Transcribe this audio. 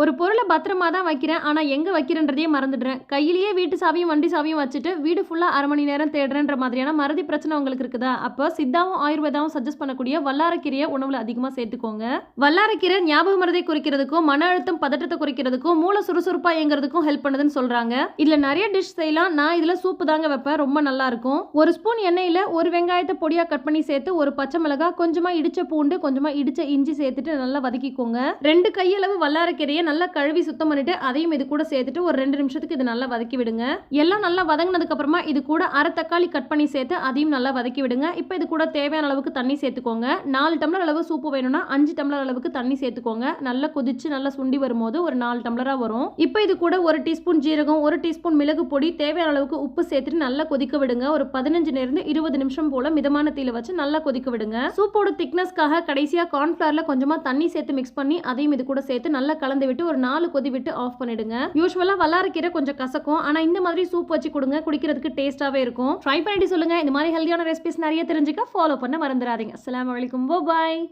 ஒரு பொருளை பத்திரமா தான் வைக்கிறேன் ஆனால் எங்கே வைக்கிறேன்றதையே மறந்துடுறேன். கையிலேயே வீட்டு சாவியும் வண்டி சாவியும் வச்சுட்டு வீடு ஃபுல்லாக அரை மணி நேரம் தேடுறேன்ற மாதிரியான மறதி பிரச்சனை உங்களுக்கு இருக்குதா? அப்போ சித்தாவும் ஆயுர்வேதாவும் சஜஸ்ட் பண்ணக்கூடிய வல்லாரக்கீரையை உணவில் அதிகமாக சேர்த்துக்கோங்க. வல்லாரக்கீரை ஞாபக மறதியை குறைக்கிறதுக்கும் மன அழுத்தம் பதட்டத்தை குறைக்கிறதுக்கும் மூளை சுறுசுறுப்பாக இயங்குறதுக்கும் ஹெல்ப் பண்ணுதுன்னு சொல்கிறாங்க இதில் நிறைய டிஷ் செய்யலாம். நான் இதில் சூப்பு தாங்க வைப்பேன். ரொம்ப நல்லா இருக்கும். ஒரு ஸ்பூன் எண்ணெயில் ஒரு வெங்காயத்தை பொடியாக கட் பண்ணி சேர்த்து ஒரு பச்சை மிளகாய் கொஞ்சமாக இடிச்ச பூண்டு கொஞ்சமாக இடிச்ச இஞ்சி சேர்த்துட்டு நல்லா வதக்கிக்கோங்க. ரெண்டு கையளவு வல்லாரக்கீரையை நல்லா கழுவி சுத்தம் பண்ணிட்டு அதையும் இது கூட சேர்த்துட்டு ஒரு ரெண்டு நிமிஷத்துக்கு இது நல்லா வதக்கி விடுங்க. எல்லாம் நல்லா வதங்கினதுக்கு அப்புறமா இது கூட அரை தக்காளி கட் பண்ணி சேர்த்து அதையும் நல்லா வதக்கி விடுங்க. இப்போ இது கூட தேவையான அளவுக்கு தண்ணி சேர்த்துக்கோங்க. நாலு டம்ளர் அளவு சூப்பு வேணும்னா அஞ்சு டம்ளர் அளவுக்கு தண்ணி சேர்த்துக்கோங்க. நல்லா கொதிச்சு நல்லா சுண்டி வரும்போது ஒரு நாலு டம்ளரா வரும். இப்போ இது கூட ஒரு டீஸ்பூன் ஜீரகம் ஒரு டீஸ்பூன் மிளகு பொடி தேவையான அளவுக்கு உப்பு சேர்த்துட்டு நல்லா கொதிக்க விடுங்க. ஒரு பதினஞ்சுல இருந்து இருபது நிமிஷம் போல மிதமான தீயில வச்சு நல்லா கொதிக்க விடுங்க. சூப்போட திக்னஸ்க்காக கடைசியா கார்ன்ஃபிளவர்ல கொஞ்சமா தண்ணி சேர்த்து மிக்ஸ் பண்ணி அதையும் இது கூட சேர்த்து நல்லா கலந்து விட்டு ஒரு நாலு கொதி விட்டு ஆஃப் பண்ணிடுங்க. யூஸ்வலா வல்லாரக்கீரை கொஞ்சம் கசக்கும். ஆனா இந்த மாதிரி சூப் வச்சு கொடுங்க. குடிக்கிறதுக்கு டேஸ்டாவே இருக்கும். ட்ரை பண்ணிட்டு சொல்லுங்க. இந்த மாதிரி ஹெல்தியான ரெசிபிஸ் நிறைய தெரிஞ்சுக்க ஃபாலோ பண்ண மறந்துடாதீங்க. அஸ்ஸலாமு போ பாய்